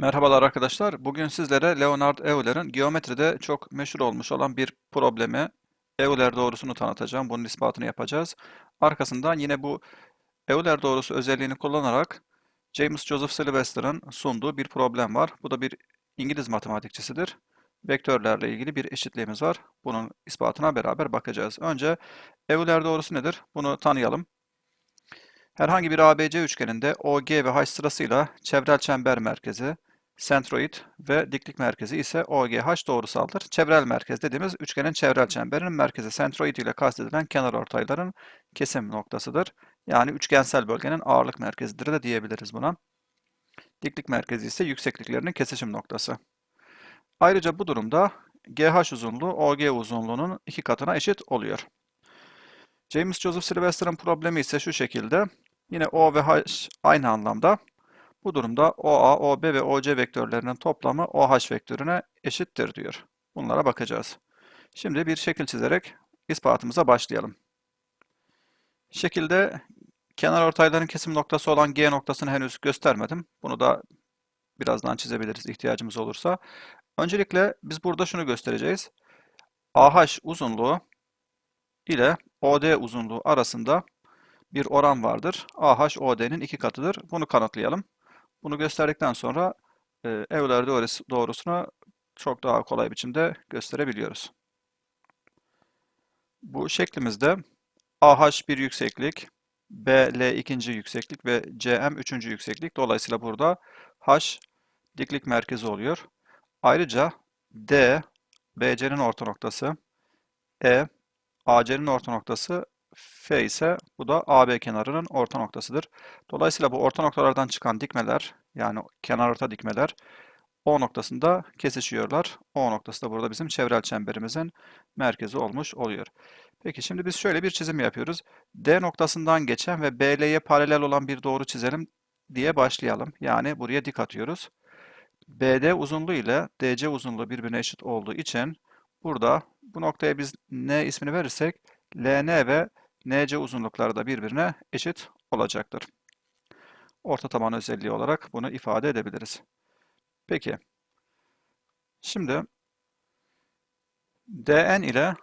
Merhabalar arkadaşlar. Bugün sizlere Leonard Euler'in geometride çok meşhur olmuş olan bir problemi Euler doğrusunu tanıtacağım. Bunun ispatını yapacağız. Arkasından yine bu Euler doğrusu özelliğini kullanarak James Joseph Sylvester'ın sunduğu bir problem var. Bu da bir İngiliz matematikçisidir. Vektörlerle ilgili bir eşitliğimiz var. Bunun ispatına beraber bakacağız. Önce Euler doğrusu nedir? Bunu tanıyalım. Herhangi bir ABC üçgeninde OG ve H sırasıyla çevrel çember merkezi, sentroid ve diklik merkezi ise OGH doğrusaldır. Çevrel merkez dediğimiz üçgenin çevrel çemberinin merkezi sentroid ile kastedilen kenar ortayların kesim noktasıdır. Yani üçgensel bölgenin ağırlık merkezidir de diyebiliriz buna. Diklik merkezi ise yüksekliklerinin kesişim noktası. Ayrıca bu durumda GH uzunluğu OG uzunluğunun iki katına eşit oluyor. James Joseph Sylvester'ın problemi ise şu şekilde. Yine O ve H aynı anlamda. Bu durumda OA, OB ve OC vektörlerinin toplamı OH vektörüne eşittir diyor. Bunlara bakacağız. Şimdi bir şekil çizerek ispatımıza başlayalım. Şekilde kenar ortayların kesim noktası olan G noktasını henüz göstermedim. Bunu da birazdan çizebiliriz ihtiyacımız olursa. Öncelikle biz burada şunu göstereceğiz. AH uzunluğu ile OD uzunluğu arasında bir oran vardır. AH OD'nin iki katıdır. Bunu kanıtlayalım. Bunu gösterdikten sonra e, Euler doğrusunu çok daha kolay biçimde gösterebiliyoruz. Bu şeklimizde AH bir yükseklik, BL ikinci yükseklik ve CM üçüncü yükseklik. Dolayısıyla burada H diklik merkezi oluyor. Ayrıca D, BC'nin orta noktası, E, AC'nin orta noktası, F ise bu da AB kenarının orta noktasıdır. Dolayısıyla bu orta noktalardan çıkan dikmeler yani kenar orta dikmeler O noktasında kesişiyorlar. O noktası da burada bizim çevrel çemberimizin merkezi olmuş oluyor. Peki şimdi biz şöyle bir çizim yapıyoruz. D noktasından geçen ve BL'ye paralel olan bir doğru çizelim diye başlayalım. Yani buraya dik atıyoruz. BD uzunluğu ile DC uzunluğu birbirine eşit olduğu için burada bu noktaya biz N ismini verirsek LN ve NC uzunlukları da birbirine eşit olacaktır. Orta taban özelliği olarak bunu ifade edebiliriz. Peki. Şimdi DN ile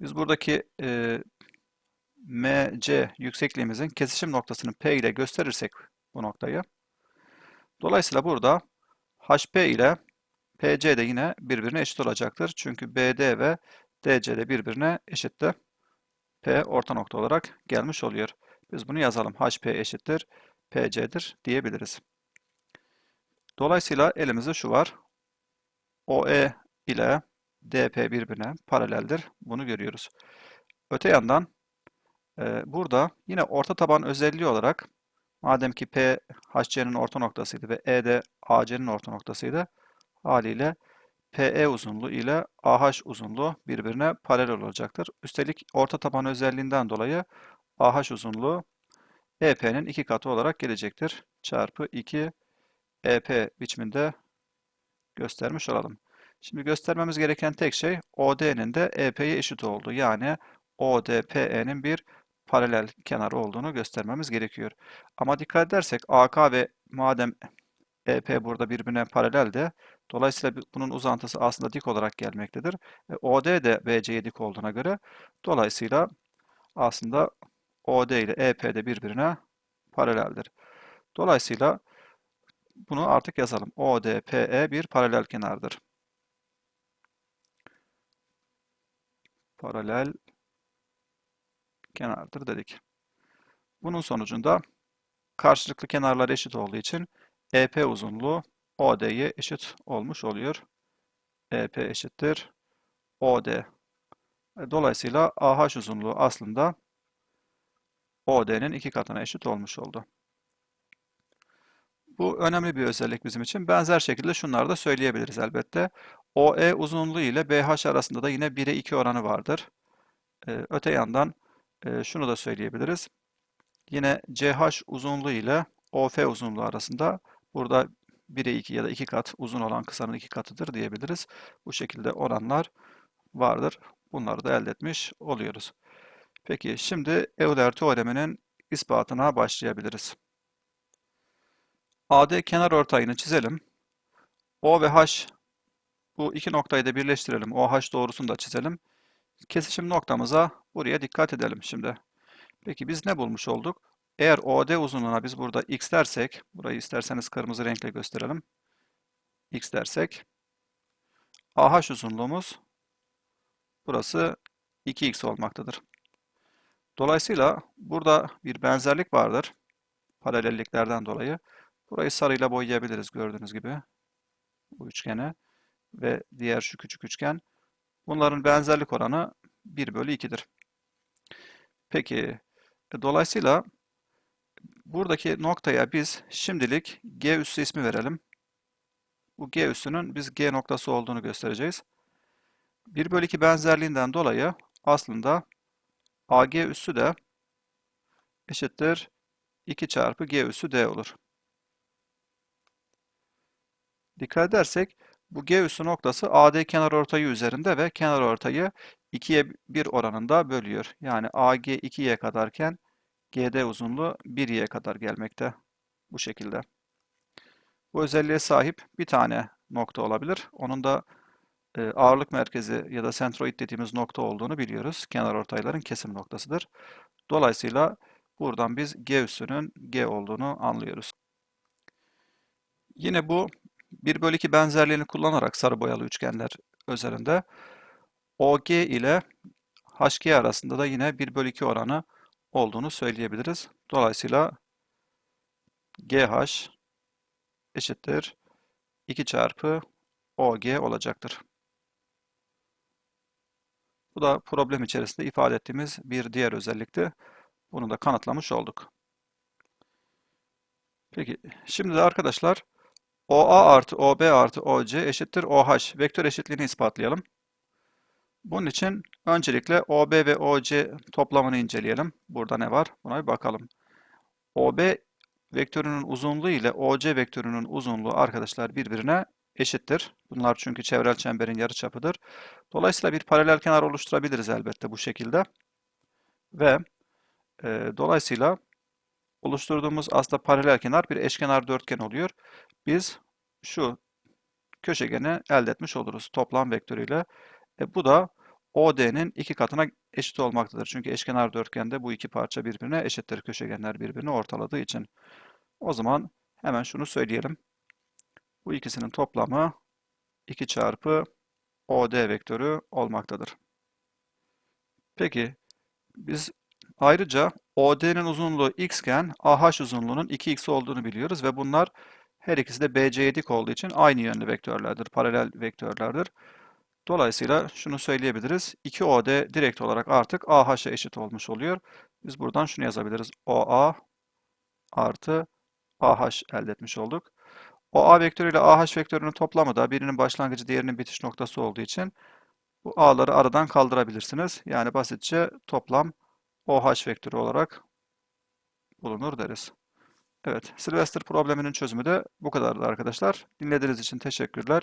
biz buradaki e, MC yüksekliğimizin kesişim noktasını P ile gösterirsek bu noktayı. Dolayısıyla burada HP ile PC de yine birbirine eşit olacaktır. Çünkü BD ve DC de birbirine eşittir. P orta nokta olarak gelmiş oluyor. Biz bunu yazalım. HP eşittir PC'dir diyebiliriz. Dolayısıyla elimizde şu var. OE ile DP birbirine paraleldir. Bunu görüyoruz. Öte yandan e, burada yine orta taban özelliği olarak madem ki P HC'nin orta noktasıydı ve E de AC'nin orta noktasıydı haliyle PE uzunluğu ile AH uzunluğu birbirine paralel olacaktır. Üstelik orta taban özelliğinden dolayı AH uzunluğu EP'nin iki katı olarak gelecektir. Çarpı 2 EP biçiminde göstermiş olalım. Şimdi göstermemiz gereken tek şey OD'nin de EP'ye eşit olduğu. Yani OD PE'nin bir paralel kenarı olduğunu göstermemiz gerekiyor. Ama dikkat edersek AK ve madem EP burada birbirine paralel de dolayısıyla bunun uzantısı aslında dik olarak gelmektedir. E, OD de BC'ye dik olduğuna göre dolayısıyla aslında OD ile EP de birbirine paraleldir. Dolayısıyla bunu artık yazalım. OD, PE bir paralel kenardır. Paralel kenardır dedik. Bunun sonucunda karşılıklı kenarlar eşit olduğu için EP uzunluğu OD'ye eşit olmuş oluyor. EP eşittir OD. Dolayısıyla AH uzunluğu aslında OD'nin iki katına eşit olmuş oldu. Bu önemli bir özellik bizim için. Benzer şekilde şunları da söyleyebiliriz elbette. OE uzunluğu ile BH arasında da yine 1'e 2 oranı vardır. Ee, öte yandan e, şunu da söyleyebiliriz. Yine CH uzunluğu ile OF uzunluğu arasında burada 1'e 2 ya da 2 kat uzun olan kısanın 2 katıdır diyebiliriz. Bu şekilde oranlar vardır. Bunları da elde etmiş oluyoruz. Peki şimdi Euler teoreminin ispatına başlayabiliriz. AD kenar ortayını çizelim. O ve H bu iki noktayı da birleştirelim. OH doğrusunu da çizelim. Kesişim noktamıza buraya dikkat edelim şimdi. Peki biz ne bulmuş olduk? Eğer OD uzunluğuna biz burada x dersek, burayı isterseniz kırmızı renkle gösterelim. x dersek, AH uzunluğumuz burası 2x olmaktadır. Dolayısıyla burada bir benzerlik vardır. Paralelliklerden dolayı. Burayı sarıyla boyayabiliriz gördüğünüz gibi. Bu üçgeni ve diğer şu küçük üçgen. Bunların benzerlik oranı 1 bölü 2'dir. Peki, e, dolayısıyla buradaki noktaya biz şimdilik G üssü ismi verelim. Bu G üssünün biz G noktası olduğunu göstereceğiz. 1 bölü 2 benzerliğinden dolayı aslında AG üssü de eşittir 2 çarpı G üssü D olur. Dikkat edersek bu G üssü noktası AD kenarortayı üzerinde ve kenarortayı 2'ye 1 oranında bölüyor. Yani AG 2y kadarken GD uzunluğu 1y kadar gelmekte. Bu şekilde. Bu özelliğe sahip bir tane nokta olabilir. Onun da e, ağırlık merkezi ya da sentroid dediğimiz nokta olduğunu biliyoruz. Kenarortayların kesim noktasıdır. Dolayısıyla buradan biz G üssünün G olduğunu anlıyoruz. Yine bu 1 bölü 2 benzerliğini kullanarak sarı boyalı üçgenler üzerinde OG ile HG arasında da yine 1 bölü 2 oranı olduğunu söyleyebiliriz. Dolayısıyla GH eşittir 2 çarpı OG olacaktır. Bu da problem içerisinde ifade ettiğimiz bir diğer özellikti. Bunu da kanıtlamış olduk. Peki, şimdi de arkadaşlar OA artı OB artı OC eşittir OH vektör eşitliğini ispatlayalım. Bunun için öncelikle OB ve OC toplamını inceleyelim. Burada ne var? Buna bir bakalım. OB vektörünün uzunluğu ile OC vektörünün uzunluğu arkadaşlar birbirine eşittir. Bunlar çünkü çevrel çemberin yarıçapıdır. Dolayısıyla bir paralel kenar oluşturabiliriz elbette bu şekilde. Ve e, dolayısıyla oluşturduğumuz aslında paralel kenar bir eşkenar dörtgen oluyor. Biz şu köşegeni elde etmiş oluruz toplam vektörüyle. E, bu da OD'nin iki katına eşit olmaktadır. Çünkü eşkenar dörtgende bu iki parça birbirine eşittir. Köşegenler birbirini ortaladığı için. O zaman hemen şunu söyleyelim. Bu ikisinin toplamı 2 çarpı OD vektörü olmaktadır. Peki biz ayrıca OD'nin uzunluğu x iken AH uzunluğunun 2x olduğunu biliyoruz ve bunlar her ikisi de BC'ye dik olduğu için aynı yönlü vektörlerdir, paralel vektörlerdir. Dolayısıyla şunu söyleyebiliriz. 2OD direkt olarak artık AH'a eşit olmuş oluyor. Biz buradan şunu yazabiliriz. OA artı AH elde etmiş olduk. OA vektörü ile AH vektörünün toplamı da birinin başlangıcı diğerinin bitiş noktası olduğu için bu A'ları aradan kaldırabilirsiniz. Yani basitçe toplam OH vektörü olarak bulunur deriz. Evet, Sylvester probleminin çözümü de bu kadardı arkadaşlar. Dinlediğiniz için teşekkürler.